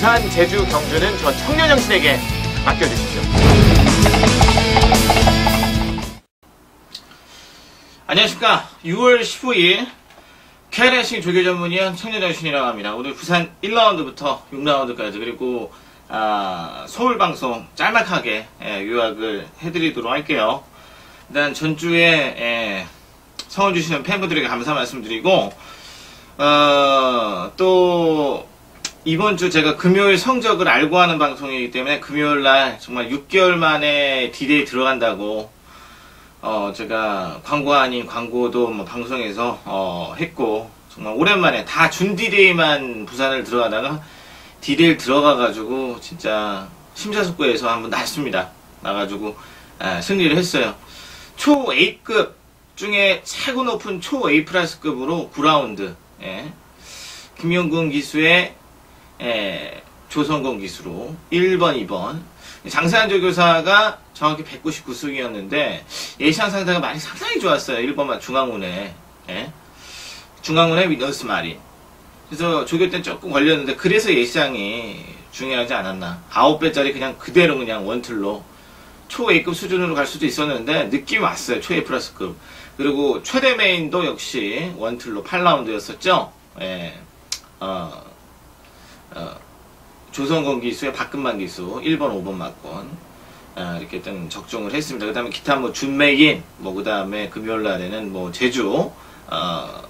부산, 제주, 경주는 저 청년 정신에게 맡겨주십시오. 안녕하십니까. 6월 15일 KRC 조교 전문위원 청년 정신이라고 합니다. 오늘 부산 1라운드부터 6라운드까지 그리고 아, 서울 방송 짤막하게 예, 요약을 해드리도록 할게요. 일단 전주에 예, 성원 주시는 팬분들에게 감사 말씀드리고 어, 또 이번 주 제가 금요일 성적을 알고 하는 방송이기 때문에 금요일 날 정말 6개월 만에 디데이 들어간다고 어, 제가 광고 아닌 광고도 뭐 방송에서 어, 했고 정말 오랜만에 다 준 디데이만 부산을 들어가다가 디데이 들어가가지고 진짜 심사숙고해서 한번 났습니다. 나가지고 아, 승리를 했어요. 초 A급 중에 최고 높은 초 A 플러스급으로 9라운드 예. 김용근 기수의 예, 조성건 기수로 1번, 2번 장세한 조교사가 정확히 199승이었는데 예시한 상태가 많이 상당히 좋았어요. 1번만 중앙운에 예. 중앙운의 위너스 마린 그래서 조교 때는 조금 걸렸는데 그래서 예시장이 중요하지 않았나 9배짜리 그냥 그대로 그냥 원틀로 초 A급 수준으로 갈 수도 있었는데 느낌이 왔어요. 초 A 플러스급 그리고 최대 메인도 역시 원틀로 8라운드였었죠. 예. 어, 어, 조성건 기수의 박근만 기수 1번, 5번 맞건 아, 이렇게 일단 적중을 했습니다. 그 다음에 기타 뭐 준메인, 뭐그 다음에 금요일 날에는 뭐 제주, 어,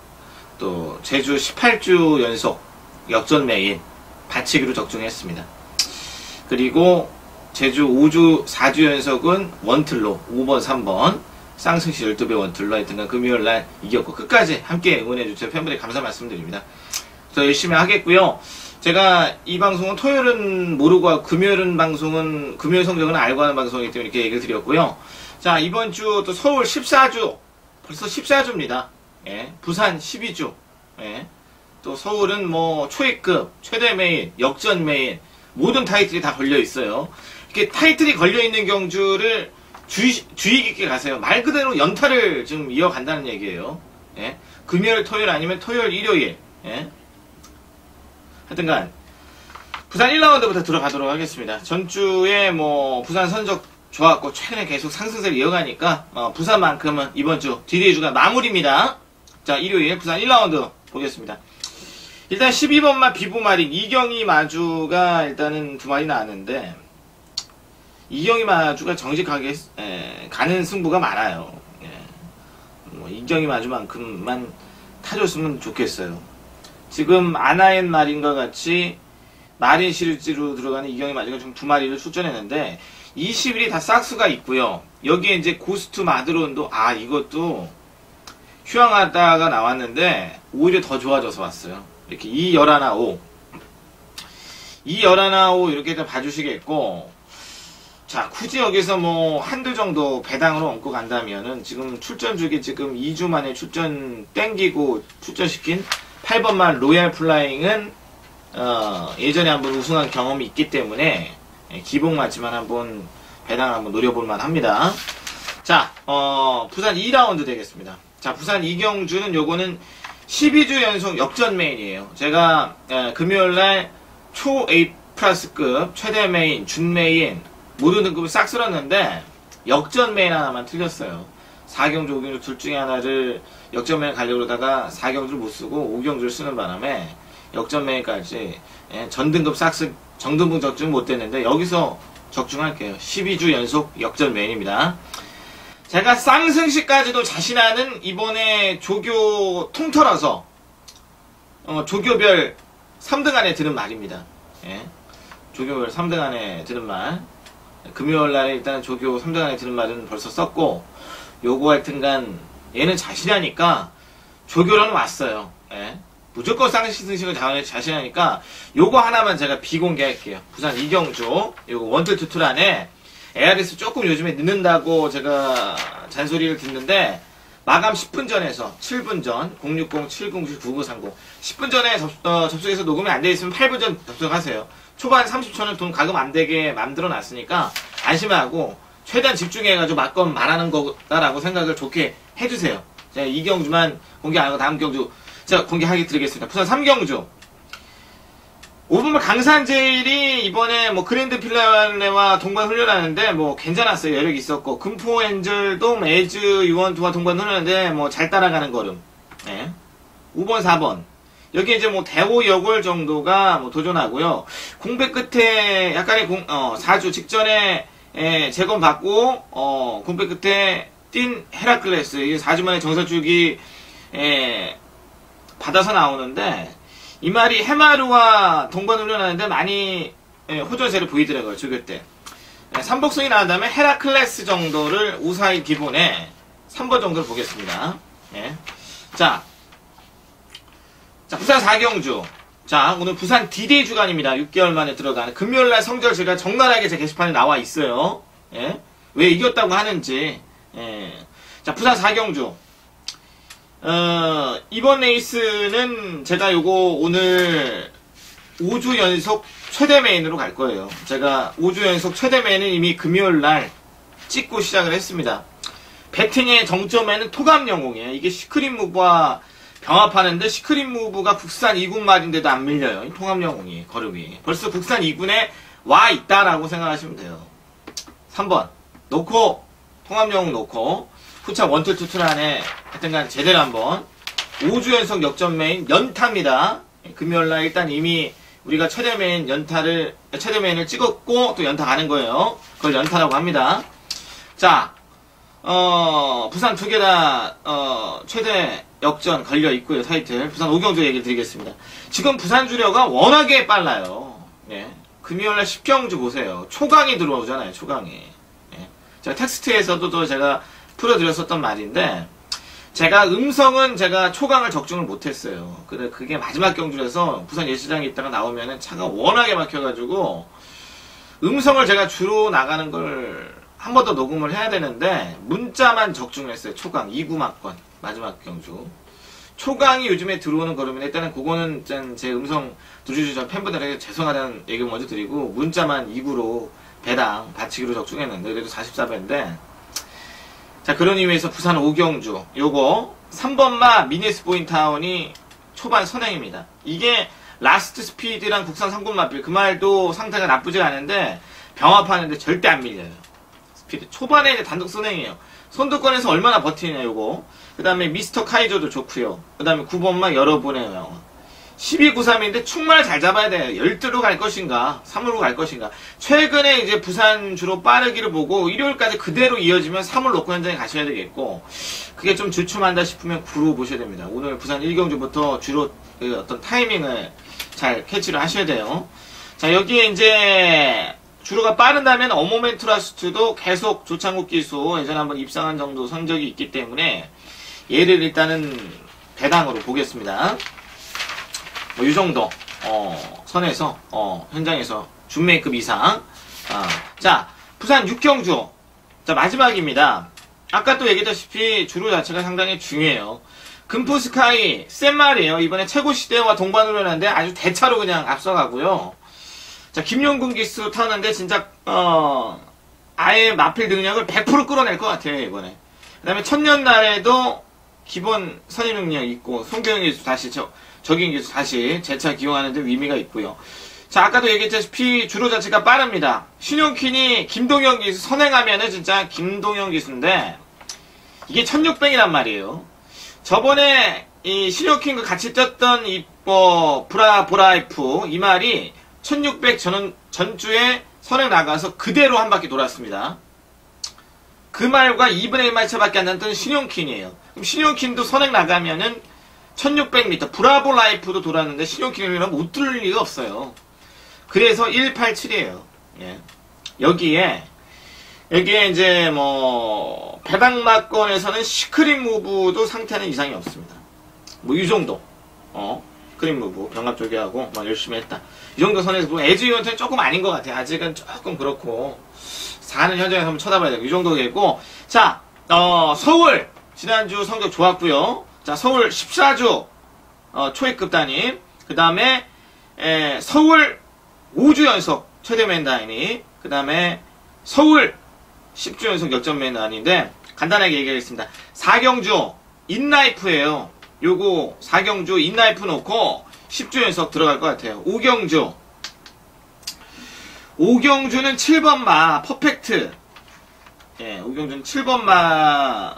또 제주 18주 연속 역전 메인 받치기로 적중했습니다. 그리고 제주 5주, 4주 연속은 원틀로 5번, 3번 쌍승시 12배 원틀로 하여튼간 금요일 날 이겼고 끝까지 함께 응원해 주셔서 팬분들 감사 말씀드립니다. 더 열심히 하겠고요. 제가 이 방송은 토요일은 모르고 금요일은 방송은 금요일 성적은 알고 하는 방송이기 때문에 이렇게 얘기를 드렸고요. 자 이번 주 또 서울 14주 벌써 14주입니다. 예, 부산 12주. 예, 또 서울은 뭐 초회급, 최대 메인, 역전 메인 모든 타이틀이 다 걸려 있어요. 이렇게 타이틀이 걸려 있는 경주를 주의, 주의 깊게 가세요. 말 그대로 연타를 지금 이어간다는 얘기예요. 예, 금요일, 토요일 아니면 토요일, 일요일. 예. 하여튼간 부산 1라운드부터 들어가도록 하겠습니다. 전주에 뭐 부산 선적 좋았고 최근에 계속 상승세를 이어가니까 어, 부산만큼은 이번 주 디데이 주가 마무리입니다. 자 일요일 부산 1라운드 보겠습니다. 일단 12번마 비부마린 이경희 마주가 일단은 두 마리 나왔는데 이경희 마주가 정직하게 에, 가는 승부가 많아요. 예. 뭐 이경희 마주만큼만 타줬으면 좋겠어요. 지금 아나엔 마린과 같이 마린 시리즈로 들어가는 이경희 마리가 지금 두 마리를 출전했는데 20일이 다 싹수가 있고요. 여기에 이제 고스트 마드론도 아 이것도 휴양하다가 나왔는데 오히려 더 좋아져서 왔어요. 이렇게 이 열하나 오. 이 열하나 오 이렇게 좀 봐주시겠고 자 굳이 여기서 뭐 한두 정도 배당으로 얹고 간다면은 지금 출전 주기 지금 2주 만에 출전 땡기고 출전시킨 8번만 로얄 플라잉은 어, 예전에 한번 우승한 경험이 있기 때문에 예, 기복 맞지만 한번 배당 한번 노려볼만 합니다. 자, 어, 부산 2라운드 되겠습니다. 자, 부산 이경주는 요거는 12주 연속 역전 메인이에요. 제가 에, 금요일날 초 A 플러스급 최대 메인, 준 메인 모든 등급을 싹 쓸었는데 역전 메인 하나만 틀렸어요. 4경주, 5경주 둘 중에 하나를 역전맨 가려고 그러다가 4경주를 못 쓰고 5경주를 쓰는 바람에 역전맨까지 예, 전등급 싹스 정등분 적중 못 됐는데 여기서 적중할게요. 12주 연속 역전맨입니다. 제가 쌍승시까지도 자신하는 이번에 조교 통틀어서 어, 조교별 3등 안에 드는 말입니다. 예, 조교별 3등 안에 드는 말. 금요일 날에 일단 조교 3등 안에 드는 말은 벌써 썼고 요거 하여튼간 얘는 자신하니까 조교로는 왔어요. 예. 무조건 쌍시승식을 자신하니까 요거 하나만 제가 비공개할게요. 부산 이경주 요거 원틀 투툴 안에 ARS 조금 요즘에 늦는다고 제가 잔소리를 듣는데 마감 10분 전에서 7분 전 060-709-9930 10분 전에 접, 어, 접속해서 녹음이 안 돼 있으면 8분 전 접속하세요. 초반 30초는 돈 가금 안 되게 만들어 놨으니까 안심하고 최대한 집중해가지고 맞건 말하는 거다라고 생각을 좋게 해주세요. 제가 이 경주만 공개 안 하고 다음 경주 제가 공개하게 드리겠습니다. 부산 3경주 5번만 강산제일이 이번에 뭐 그랜드 필라레와 동반 훈련하는데 뭐 괜찮았어요. 여력이 있었고 금포 엔젤도 뭐 에즈 유원투와 동반 훈련하는데 뭐 잘 따라가는 걸음. 예. 5번, 4번. 여기 이제 뭐 대호 여골 정도가 뭐 도전하고요. 공백 끝에 약간의 공, 어, 4주 직전에 예, 재검 받고 어, 공백 끝에 뛴 헤라클레스 이게 4주 만에 정서주기 예, 받아서 나오는데 이 말이 해마루와 동반 훈련하는데 많이 예, 호전세를 보이더라고요 조교 때. 예, 삼복승이 나온 다음에 헤라클레스 정도를 우사히 기본에 3번 정도를 보겠습니다. 예. 자, 자 부산 4경주. 자 오늘 부산 디데이 주간입니다. 6개월 만에 들어가는 금요일날 성적 제가 적나라하게 제 게시판에 나와 있어요. 예. 왜 이겼다고 하는지. 예. 자 부산 4경주. 어, 이번 레이스는 제가 요거 오늘 5주 연속 최대 메인으로 갈 거예요. 제가 5주 연속 최대 메인은 이미 금요일 날 찍고 시작을 했습니다. 배팅의 정점에는 토감 영웅이에요. 이게 시크릿 무브와 병합하는데 시크릿 무브가 국산 2군 말인데도 안 밀려요. 이 통합 영웅이 걸음이. 벌써 국산 2군에 와 있다라고 생각하시면 돼요. 3번 놓고 통합 영웅 놓고 후차 원투 투투 안에 하여튼간 제대로 한번 5주 연속 역전 메인 연타입니다. 금요일날 일단 이미 우리가 최대 메인 연타를 최대 메인을 찍었고 또 연타 가는 거예요. 그걸 연타라고 합니다. 자, 어, 부산 두 개다 어, 최대 역전 걸려 있고요 타이틀. 부산 오경주 얘기를 드리겠습니다. 지금 부산 주력가 워낙에 빨라요. 예. 금요일날 10경주 보세요. 초강이 들어오잖아요. 초강이. 예. 제가 텍스트에서도 또 제가 풀어드렸었던 말인데 제가 음성은 제가 초강을 적중을 못했어요. 근데 그게 마지막 경주에서 부산 예수장에 있다가 나오면은 차가 워낙에 막혀가지고 음성을 제가 주로 나가는 걸 한 번 더 녹음을 해야 되는데 문자만 적중을 했어요. 초강 2구 막건 마지막 경주. 초강이 요즘에 들어오는 걸음인데 일단은 그거는 제 음성 전 팬분들에게 죄송하다는 얘기 먼저 드리고 문자만 2구로 배당 받치기로 적중했는데 그래도 44배인데 자, 그런 의미에서 부산 오경주. 요거 3번마 미니스 포인타운이 초반 선행입니다. 이게 라스트 스피드랑 국산 상권 마필 그 말도 상태가 나쁘지 않은데 병합하는데 절대 안 밀려요. 초반에 이제 단독 선행이에요. 선두권에서 얼마나 버티냐 요거. 그 다음에 미스터 카이저도 좋고요. 그 다음에 9번마 여러분의 1293인데 충말 잘 잡아야 돼요. 12로 갈 것인가, 3으로 갈 것인가. 최근에 이제 부산 주로 빠르기를 보고 일요일까지 그대로 이어지면 3을 놓고 현장에 가셔야 되겠고, 그게 좀 주춤한다 싶으면 9로 보셔야 됩니다. 오늘 부산 1경주부터 주로 그 어떤 타이밍을 잘 캐치를 하셔야 돼요. 자, 여기에 이제 주로가 빠른다면 어모멘 트라스트도 계속 조창국 기수 예전에 한번 입상한 정도 성적이 있기 때문에 얘를 일단은 배당으로 보겠습니다. 뭐, 이 정도, 어, 선에서, 어, 현장에서 준메이급 이상. 아, 자, 부산 육경주. 자, 마지막입니다. 아까 또 얘기했다시피 주로 자체가 상당히 중요해요. 금포스카이, 센 말이에요. 이번에 최고 시대와 동반으로 했는데 아주 대차로 그냥 앞서가고요. 자, 김용군 기수 타는데 진짜, 어, 아예 마필 능력을 100% 끌어낼 것 같아요, 이번에. 그 다음에 천년날에도 기본 선임 능력 있고, 송경영 기수 다시 저, 적인 기수 다시 재차 기용하는데 의미가 있고요. 자, 아까도 얘기했다시피 주로 자체가 빠릅니다. 신용킨이 김동현 기수 선행하면은 진짜 김동현 기수인데 이게 1600이란 말이에요. 저번에 이 신용킨과 같이 뛰었던 이뭐 브라 보라이프 이 말이 1600 전, 전주에 선행 나가서 그대로 한 바퀴 돌았습니다. 그 말과 2분의 1만 차밖에 안 났던 신용킨이에요. 그럼 신용킨도 선행 나가면은 1600m 브라보 라이프도 돌았는데 신용키로미는 못 뚫을 리가 없어요. 그래서 187이에요. 예. 여기에 여기에 이제 뭐 배당마건에서는 시크릿 무브도 상태는 이상이 없습니다. 뭐 이 정도. 어. 시크릿 무브 병합 조기하고 막 열심히 했다. 이 정도 선에서 보면 에즈 이원트는 조금 아닌 것 같아요. 아직은 조금 그렇고 사는 현장에서 한번 쳐다봐야 돼요. 이 정도겠고 자 어, 서울 지난주 성적 좋았고요. 자, 서울 14주 어, 초회급 단임. 그 다음에 서울 5주 연속 최대 맨다인이. 그 다음에 서울 10주 연속 역전 맨다인인데 간단하게 얘기하겠습니다. 4경주 인라이프예요. 요거 4경주 인라이프 놓고 10주 연속 들어갈 것 같아요. 오경주. 오경주는 7번 마, 퍼펙트. 예, 오경주는 7번 마,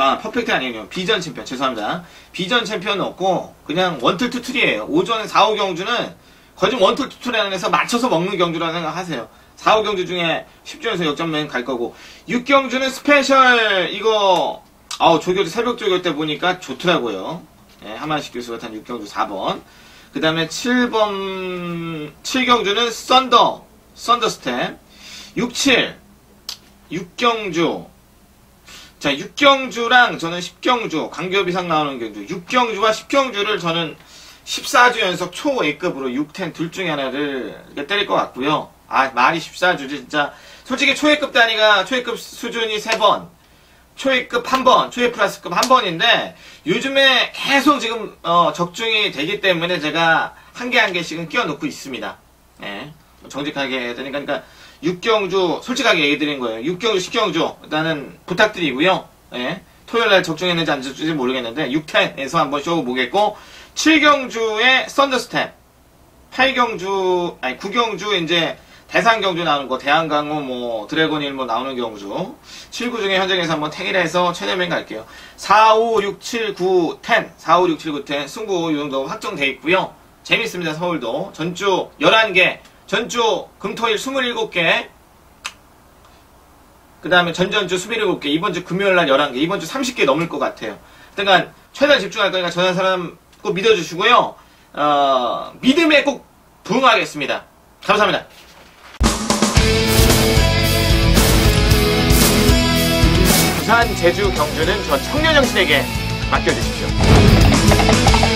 아, 퍼펙트 아니에요. 비전 챔피언. 죄송합니다. 비전 챔피언 없고, 그냥 원툴 투툴이에요. 오전 4, 5경주는 거의 좀 원툴 투툴 에서 맞춰서 먹는 경주라는 생각 하세요. 4, 5경주 중에 10주에서 역전맨 갈 거고, 6경주는 스페셜, 이거, 아우, 조교주, 새벽 조교 때 보니까 좋더라고요. 예, 하만식 교수가 탄 6경주 4번. 그 다음에 7번, 7경주는 썬더, 썬더 스텝. 6, 7, 6경주. 자, 6경주랑 저는 10경주, 강교업 이상 나오는 경주. 6경주와 10경주를 저는 14주 연속 초 A급으로 6, 10둘 중에 하나를 때릴 것 같고요. 아, 말이 14주지, 진짜. 솔직히 초회급 단위가 초회급 수준이 3번, 초회급 1번, 초회 플러스급 1번인데, 요즘에 계속 지금, 어, 적중이 되기 때문에 제가 한 개한 개씩은 끼워 넣고 있습니다. 예. 정직하게 해야 되니까, 그러니까, 6경주, 솔직하게 얘기 드린 거예요. 6경주, 10경주, 일단은 부탁드리고요. 예. 토요일 날 적중했는지 안 적중했는지 모르겠는데, 6텐에서 한번 쇼 보겠고, 7경주의 썬더스텝, 8경주, 아니, 9경주, 이제, 대상 경주 나오는 거, 대한강호, 뭐, 드래곤 일뭐 나오는 경주. 7, 9 중에 현장에서 한번 택일해서 최대면 갈게요. 4, 5, 6, 7, 9, 10. 4, 5, 6, 7, 9, 10. 승부 요정도 확정돼 있고요. 재밌습니다, 서울도. 전주 11개, 전주 금토일 27개, 그 다음에 전전주 27개, 이번 주 금요일 날 11개, 이번 주 30개 넘을 것 같아요. 그러니까 최대한 집중할 거니까 전화 사람 꼭 믿어주시고요. 어, 믿음에 꼭 부응하겠습니다. 감사합니다. 부산, 제주, 경주는 저 청년 정신에게 맡겨주십시오.